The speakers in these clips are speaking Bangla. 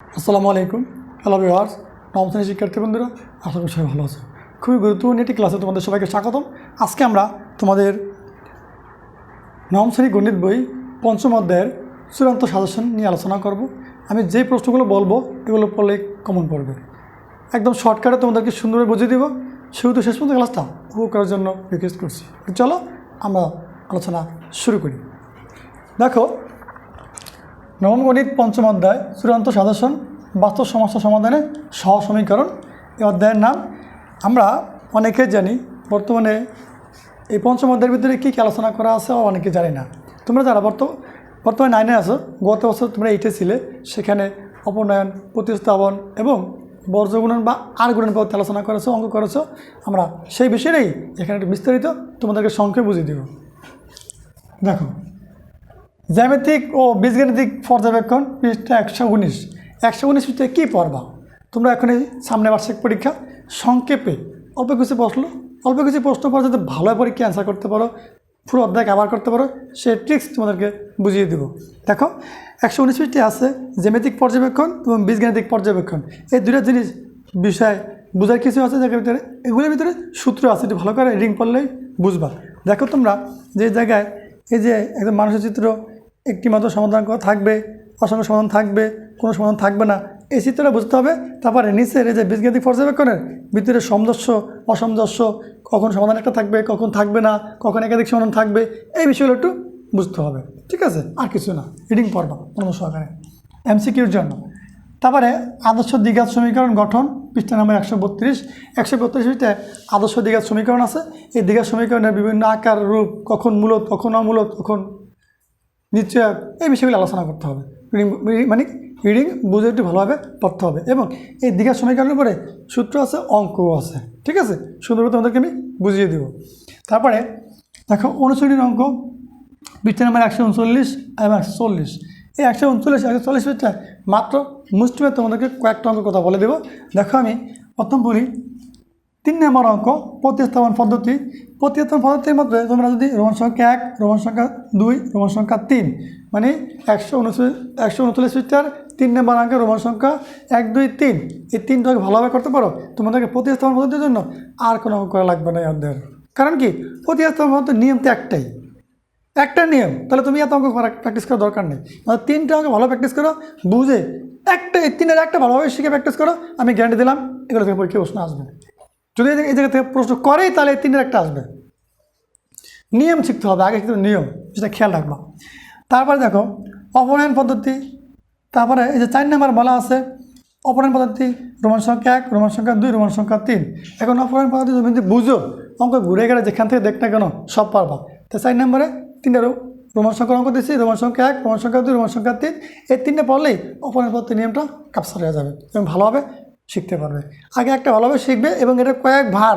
আসসালামু আলাইকুম। হ্যালো ভিওয়ার্স নবম শিক্ষার্থী বন্ধুরা, আশা করি সবাই ভালো আছে। খুবই গুরুত্বপূর্ণ একটি ক্লাসে তোমাদের সবাইকে স্বাগতম। আজকে আমরা তোমাদের নবম শ্রেণি গণিত বই পঞ্চম অধ্যায়ের চূড়ান্ত সাজেশন নিয়ে আলোচনা করব। আমি যেই প্রশ্নগুলো বলব, এগুলো পড়লে কমন পড়বে। একদম শর্টকাটে তোমাদেরকে সুন্দরভাবে বুঝিয়ে দিব। শুরুতে শেষ পর্যন্ত ক্লাসটা উপভোগ করার জন্য রিকোয়েস্ট করছি। চলো আমরা আলোচনা শুরু করি। দেখো নবম গণিত পঞ্চম অধ্যায় চূড়ান্ত সাজেশন, বাস্তব সমস্যা সমাধানে সহ সমীকরণ। এই অধ্যায়ের নাম আমরা অনেকে জানি, বর্তমানে এই পঞ্চম অধ্যায়ের ভিতরে কী কী আলোচনা করা আছে অনেকে জানি না। তোমরা যারা বর্ত, বর্তমানে নাইনে আছো, গত বছর তোমরা এইটে ছিলে, সেখানে অপনয়ন, প্রতিস্থাপন এবং বর্জ্যগুণন বা আর গুণন পদ্ধতি আলোচনা করেছ, অঙ্ক করেছ, আমরা সেই বিষয়েই এখানে একটু বিস্তারিত তোমাদেরকে সংক্ষেপে বুঝিয়ে দেব। দেখো জ্যামিতিক ও বীজগাণিতিক পর্যবেক্ষণ পৃষ্ঠা একশো উনিশ। একশো উনিশ পৃষ্ঠায় কী পড়বা? তোমরা এখন এই সামনে বার্ষিক পরীক্ষা সংক্ষেপে অল্প কিছু প্রশ্ন, অল্প কিছু প্রশ্ন পর যাতে ভালো পরীক্ষা অ্যান্সার করতে পারো, পুরো অধ্যায় কাভার করতে পারো, সেই ট্রিক্স তোমাদেরকে বুঝিয়ে দেবো। দেখো, একশো উনিশ পৃষ্ঠে আছে জ্যামিতিক পর্যবেক্ষণ এবং বীজগাণিতিক পর্যবেক্ষণ। এই দুটো জিনিস বিষয় বোঝার কিছু আছে যার ভিতরে, এগুলোর ভিতরে সূত্র আছে, একটু ভালো করে রিং পড়লেই বুঝবা। দেখো তোমরা যে জায়গায় এই যে একদম মানুষের চিত্র একটি মাত্র সমাধান থাকবে, অসংখ্য সমাধান থাকবে, কোনো সমাধান থাকবে না। এই চিত্রটা বুঝতে হবে, তারপরে নিচের এই যে পর্যবেক্ষণের ভিতরে সমদস্য অসমদস্য কখন সমাধান একটা থাকবে, কখন থাকবে না, কখন একাধিক সমাধান থাকবে, এই বিষয়গুলো একটু বুঝতে হবে, ঠিক আছে? আর কিছু না রিডিং পড়বা অন্য সহকারে। এমসিকিউর জন্য। তারপরে আদর্শ দ্বিঘাত সমীকরণ গঠন, পৃষ্ঠা নাম্বার একশো বত্রিশ। একশো বত্রিশ পৃষ্ঠায় আদর্শ দ্বিঘাত সমীকরণ আছে। এই দ্বিঘাত সমীকরণের বিভিন্ন আকার, রূপ, কখন মূলত, কখন অমূলত, কখন নিশ্চয় এই বিষয়গুলো আলোচনা করতে হবে। মানে রিডিং বুঝে একটু ভালোভাবে পড়তে হবে এবং এই দীঘার সমীকরণের উপরে সূত্র আছে, অঙ্কও আছে। ঠিক আছে? সুন্দরভাবে তোমাদেরকে আমি বুঝিয়ে দেব। তারপরে দেখো অনুশীলনীর অঙ্ক, পৃষ্ঠা নাম্বার একশো উনচল্লিশ এবং একশো চল্লিশ। এই একশো উনচল্লিশ, একশো চল্লিশ পৃষ্ঠায় মাত্র মুষ্টিমে তোমাদেরকে কয়েকটা অঙ্ক কথা বলে দেবো। দেখো আমি প্রথম বলি তিন নম্বর অঙ্ক, প্রতিস্থাপন পদ্ধতি। প্রতিস্থাপন পদ্ধতির মধ্যে তোমরা যদি রোমান সংখ্যা এক, রোমান সংখ্যা দুই, রোমান সংখ্যা তিন মানে একশো উনচল্লিশ একশো উনচল্লিশ পৃষ্ঠার তিন নম্বর অঙ্কে রোমান সংখ্যা এক, দুই, তিন, এই তিনটাকে ভালোভাবে করতে পারো। তোমাদেরকে প্রতিস্থাপন পদ্ধতির জন্য আর কোনো অঙ্ক করা লাগবে না অধ্যায়ের। কারণ কি? প্রতিস্থাপন পদ্ধতির নিয়ম তো একটাই। একটা নিয়ম, তাহলে তুমি এত অঙ্ক প্র্যাকটিস করার দরকার নেই। তিনটা অঙ্ক ভালো প্র্যাকটিস করো, বুঝে একটা তিনের একটা ভালোভাবে শিখে প্র্যাকটিস করো, আমি গ্যারান্টি দিলাম, এগুলো থেকে পরীক্ষা প্রশ্ন আসবে। যদি এই জায়গা থেকে প্রশ্ন করেই তাহলে তিনের একটা আসবে। নিয়ম শিখতে হবে, আগে কিন্তু নিয়ম, সেটা খেয়াল রাখবা। তারপরে দেখো, অপনয়ন পদ্ধতি, তারপরে এই যে চার নাম্বার বলা আছে, অপনয়ন পদ্ধতি, রোমান সংখ্যা এক, রোমান সংখ্যা দুই, রোমান সংখ্যা তিন। এখন অপনয়ন পদ্ধতি তুমি যদি বুঝো, অঙ্ক ঘুরে গেলে যেখান থেকে দেখ না কেন, সব পারবা। তো চার নম্বরে তিনটা রোমান সংখ্যার অঙ্ক দিচ্ছি রোমান সংখ্যা এক, রোমান সংখ্যা দুই, রোমান সংখ্যা তিন, এই তিনটে পড়লেই অপনয়ন পদ্ধতি নিয়মটা কাপসার হয়ে যাবে। তুমি ভালোভাবে শিখতে পারবে। আগে একটা ভালোভাবে শিখবে এবং এটা কয়েকবার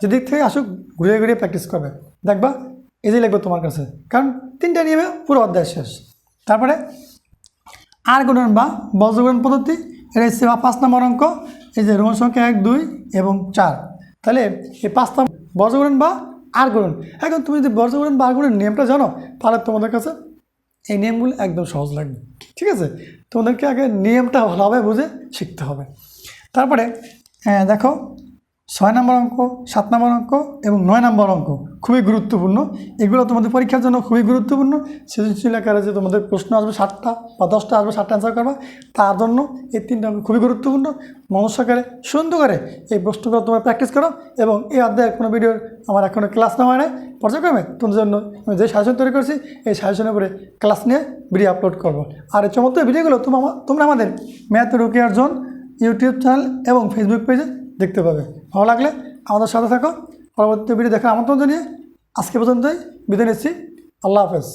যেদিক থেকে আসুক ঘুরে ঘুরিয়ে প্র্যাকটিস করবে। দেখবা ইজি লাগবে তোমার কাছে। কারণ তিনটা নিয়মে পুরো অধ্যায় শেষ। তারপরে আর গুণন বা বজ্রগুণন পদ্ধতি, এটা হচ্ছে বা পাঁচ নম্বর অঙ্ক, এই যে রোমান সংখ্যা এক, দুই এবং চার। তাহলে এই পাঁচ পাঁচটা বজ্রগুণন বা আর গুণন এখন তুমি যদি বজ্রগুণন বা আর গুণন নিয়মটা জানো, তাহলে তোমাদের কাছে এই নিয়মগুলো একদম সহজ লাগবে। ঠিক আছে? তোমাদেরকে আগে নিয়মটা ভালোভাবে বুঝে শিখতে হবে। তারপরে দেখো, ছয় নম্বর অঙ্ক, সাত নম্বর অঙ্ক এবং নয় নম্বর অঙ্ক খুবই গুরুত্বপূর্ণ। এগুলো তোমাদের পরীক্ষার জন্য খুবই গুরুত্বপূর্ণ। সৃজনশীল আকারে যে তোমাদের প্রশ্ন আসবে সাতটা বা দশটা আসবে, সাতটা অ্যান্সার করবা, তার জন্য এই তিনটা অঙ্ক খুবই গুরুত্বপূর্ণ। মনস্য করে সুন্দর করে এই প্রশ্নগুলো তোমরা প্র্যাকটিস করো এবং এই অধ্যায়ের কোনো ভিডিওর আমার এখনও ক্লাস নেওয়া হয় না পর্যায়ক্রমে তোমাদের জন্য আমি যে সাজেশন তৈরি করছি, এই সাজেশনের উপরে ক্লাস নিয়ে ভিডিও আপলোড করব। আর এই চমৎকার ভিডিওগুলো তোমরা তোমরা আমাদের ম্যাথ রুকিয়ার জোন ইউটিউব চ্যানেল এবং ফেসবুক পেজে দেখতে পাবে। ভালো লাগলে আমাদের সাথে থাকো। পরবর্তী ভিডিও দেখার আমন্ত্রণ জানিয়ে আজকে পর্যন্তই বিদায় নিচ্ছি। আল্লাহ হাফেজ।